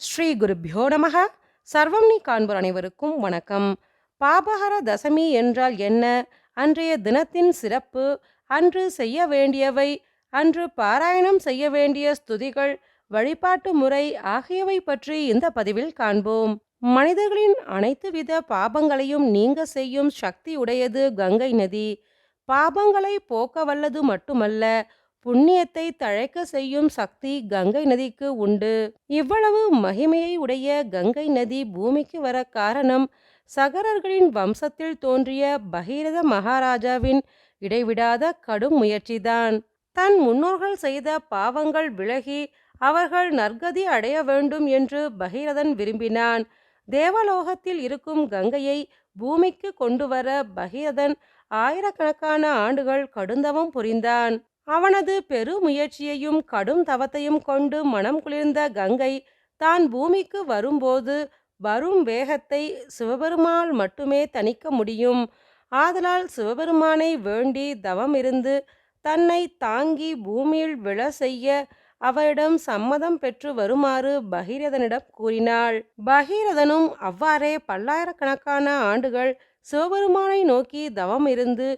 ஸ்ரீ குருப்யோ நமக. சர்வம் நீ காண்போர் அனைவருக்கும் வணக்கம். பாபஹர தசமி என்றால் என்ன? அன்றைய தினத்தின் சிறப்பு அன்று செய்ய வேண்டியவை அன்று பாராயணம் செய்ய வேண்டிய ஸ்துதிகள் வழிபாட்டு முறை ஆகியவை பற்றி இந்த பதிவில் காண்போம். மனிதர்களின் அனைத்து வித பாபங்களையும் நீங்க செய்யும் சக்தி உடையது கங்கை நதி. பாபங்களை போக்க வல்லது மட்டுமல்ல புண்ணியத்தை தழைக்க செய்யும் சக்தி கங்கை நதிக்கு உண்டு. இவ்வளவு மகிமையை உடைய கங்கை நதி பூமிக்கு வர காரணம் சகரர்களின் வம்சத்தில் தோன்றிய பகீரத மகாராஜாவின் இடைவிடாத கடும் முயற்சிதான். தன் முன்னோர்கள் செய்த பாவங்கள் விலகி அவர்கள் நற்கதி அடைய வேண்டும் என்று பகீரதன் விரும்பினான். தேவலோகத்தில் இருக்கும் கங்கையை பூமிக்கு கொண்டு வர பகீரதன் ஆயிரக்கணக்கான ஆண்டுகள் கடுந்தவம் புரிந்தான். அவனது பெருமுயற்சியையும் கடும் தவத்தையும் கொண்டு மனம் குளிர்ந்த கங்கை தான் பூமிக்கு வரும்போது வரும் வேகத்தை சிவபெருமாள் மட்டுமே தணிக்க முடியும். ஆதலால் சிவபெருமானை வேண்டி தவம் இருந்து தன்னை தாங்கி பூமியில் விழ செய்ய அவரிடம் சம்மதம் பெற்று வருமாறு பகீரதனிடம் கூறினாள். பகீரதனும் அவ்வாறே பல்லாயிரக்கணக்கான ஆண்டுகள் சிவபெருமானை நோக்கி தவம் இருந்து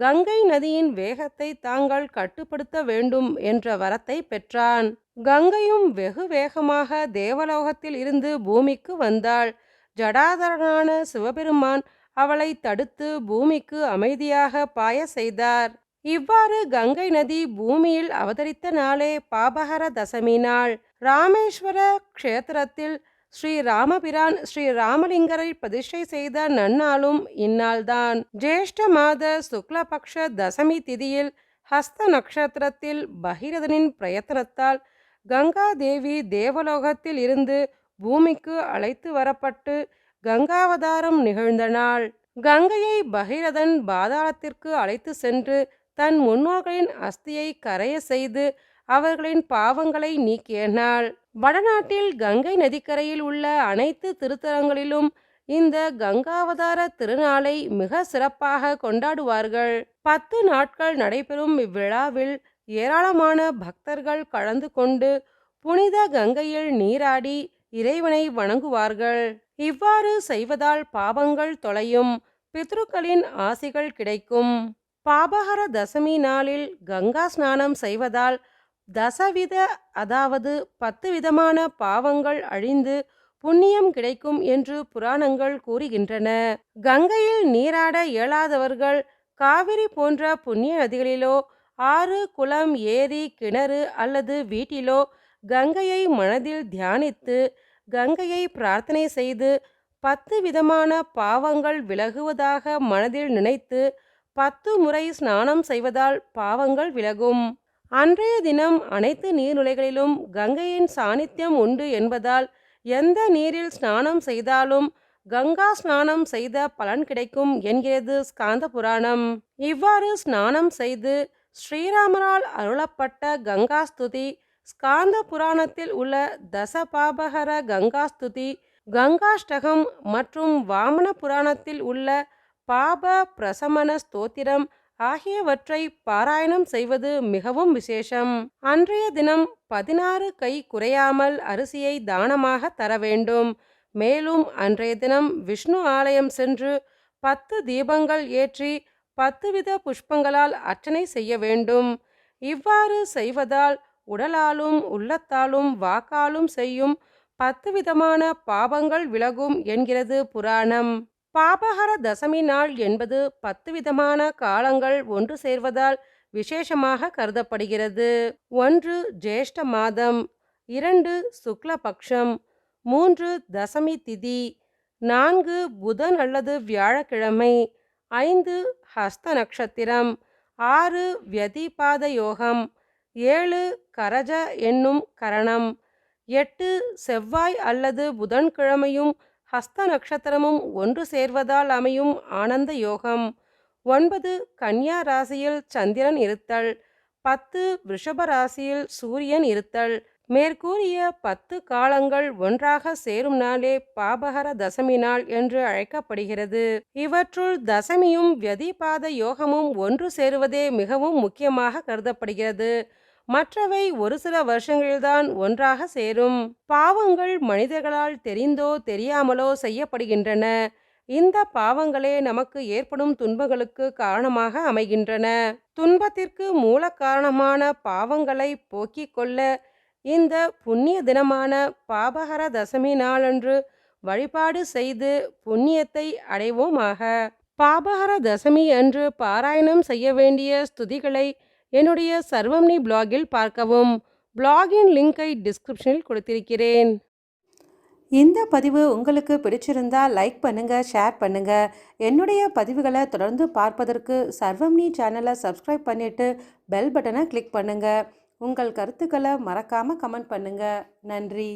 கங்கை நதியின் வேகத்தை தாங்கள் கட்டுப்படுத்த வேண்டும் என்ற வரத்தை பெற்றான். கங்கையும் வெகு வேகமாக தேவலோகத்தில் இருந்து பூமிக்கு வந்தாள். ஜடாதரனான சிவபெருமான் அவளை தடுத்து பூமிக்கு அமைதியாக பாய செய்தார். இவ்வாறு கங்கை நதி பூமியில் அவதரித்த நாளே பாபஹர தசமி நாள். ராமேஸ்வர க்ஷேத்திரத்தில் ஸ்ரீ ராமபிரான் ஸ்ரீ ராமலிங்கரை பிரதிஷ்டை செய்த நன்னாளும் இந்நாள்தான். ஜேஷ்ட மாத சுக்லபக்ஷ தசமி திதியில் ஹஸ்த நட்சத்திரத்தில் பகிரதனின் பிரயத்தனத்தால் கங்கா தேவி தேவலோகத்தில் இருந்து பூமிக்கு அழைத்து வரப்பட்டு கங்காவதாரம் நிகழ்ந்த நாள். கங்கையை பகிரதன் பாதாளத்திற்கு அழைத்து சென்று தன் முன்னோர்களின் அஸ்தியை கரைய செய்து அவர்களின் பாவங்களை நீக்கிய நாள் வடநாட்டில் கங்கை நதிக்கரையில் உள்ள அனைத்து திருத்தலங்களிலும் இந்த கங்காவதார திருநாளை மிக சிறப்பாக கொண்டாடுவார்கள். பத்து நாட்கள் நடைபெறும் இவ்விழாவில் ஏராளமான பக்தர்கள் கலந்து கொண்டு புனித கங்கையில் நீராடி இறைவனை வணங்குவார்கள். இவ்வாறு செய்வதால் பாவங்கள் தொலையும் பித்ருக்களின் ஆசிகள் கிடைக்கும். பாபகர தசமி நாளில் கங்கா ஸ்நானம் செய்வதால் தசவித அதாவது பத்து விதமான பாவங்கள் அழிந்து புண்ணியம் கிடைக்கும் என்று புராணங்கள் கூறுகின்றன. கங்கையில் நீராட இயலாதவர்கள் காவிரி போன்ற புண்ணிய நதிகளிலோ ஆறு குளம் ஏரி கிணறு அல்லது வீட்டிலோ கங்கையை மனதில் தியானித்து கங்கையை பிரார்த்தனை செய்து பத்து விதமான பாவங்கள் விலகுவதாக மனதில் நினைத்து பத்து முறை ஸ்நானம் செய்வதால் பாவங்கள் விலகும். அன்றைய தினம் அனைத்து நீர்நிலைகளிலும் கங்கையின் சாநித்தியம் உண்டு என்பதால் எந்த நீரில் ஸ்நானம் செய்தாலும் கங்கா ஸ்நானம் செய்த பலன் கிடைக்கும் என்கிறது ஸ்காந்த புராணம். இவ்வாறு ஸ்நானம் செய்து ஸ்ரீராமரால் அருளப்பட்ட கங்காஸ்துதி ஸ்காந்த புராணத்தில் உள்ள தசபாபகர கங்காஸ்துதி கங்காஷ்டகம் மற்றும் வாமன புராணத்தில் உள்ள பாப பிரசமன ஸ்தோத்திரம் ஆகியவற்றை பாராயணம் செய்வது மிகவும் விசேஷம். அன்றைய தினம் பதினாறு கை குறையாமல் அரிசியை தானமாக தர வேண்டும். மேலும் அன்றைய தினம் விஷ்ணு ஆலயம் சென்று பத்து தீபங்கள் ஏற்றி பத்து வித புஷ்பங்களால் அர்ச்சனை செய்ய வேண்டும். இவ்வாறு செய்வதால் உடலாலும் உள்ளத்தாலும் வாக்காலும் செய்யும் பத்து விதமான பாவங்கள் விலகும் என்கிறது புராணம். பாபஹர தசமி நாள் என்பது பத்து விதமான காலங்கள் ஒன்று சேர்வதால் விசேஷமாக கருதப்படுகிறது. ஒன்று ஜேஷ்ட மாதம் இரண்டு சுக்லபக்ஷம் மூன்று தசமி திதி நான்கு புதன் அல்லது வியாழக்கிழமை ஐந்து ஹஸ்த நட்சத்திரம் ஆறு வியதிபாத யோகம் ஏழு கரஜ என்னும் கரணம் எட்டு செவ்வாய் அல்லது புதன்கிழமையும் ஹஸ்த நட்சத்திரமும் ஒன்று சேர்வதால் அமையும் ஆனந்த யோகம். ஒன்பது கன்யா ராசியில் சந்திரன் இருத்தல். பத்து ரிஷப ராசியில் சூரியன் இருத்தல். மேற்கூறிய பத்து காலங்கள் ஒன்றாக சேரும் நாளே பாபகர தசமி நாள் என்று அழைக்கப்படுகிறது. இவற்றுள் தசமியும் வியதிபாத யோகமும் ஒன்று சேருவதே மிகவும் முக்கியமாக கருதப்படுகிறது. மற்றவை ஒரு சில வருஷங்களில்தான் ஒன்றாக சேரும். பாவங்கள் மனிதர்களால் தெரிந்தோ தெரியாமலோ செய்யப்படுகின்றன. இந்த பாவங்களே நமக்கு ஏற்படும் துன்பங்களுக்கு காரணமாக அமைகின்றன. துன்பத்திற்கு மூல காரணமான பாவங்களை போக்கிக் கொள்ள இந்த புண்ணிய தினமான பாபஹர தசமி நாளன்று வழிபாடு செய்து புண்ணியத்தை அடைவோமாக. பாபஹர தசமி அன்று பாராயணம் செய்ய வேண்டிய ஸ்துதிகளை என்னுடைய சர்வம்னி பிளாகில் பார்க்கவும். பிளாகின் லிங்கை டிஸ்கிரிப்ஷனில் கொடுத்திருக்கிறேன். இந்த பதிவு உங்களுக்கு பிடிச்சிருந்தா லைக் பண்ணுங்கள் ஷேர் பண்ணுங்கள் என்னுடைய பதிவுகளை தொடர்ந்து பார்ப்பதற்கு சர்வம்னி சேனலை சப்ஸ்கிரைப் பண்ணிவிட்டு பெல் பட்டனை கிளிக் பண்ணுங்கள் உங்கள் கருத்துக்களை மறக்காமல் கமெண்ட் பண்ணுங்கள் நன்றி.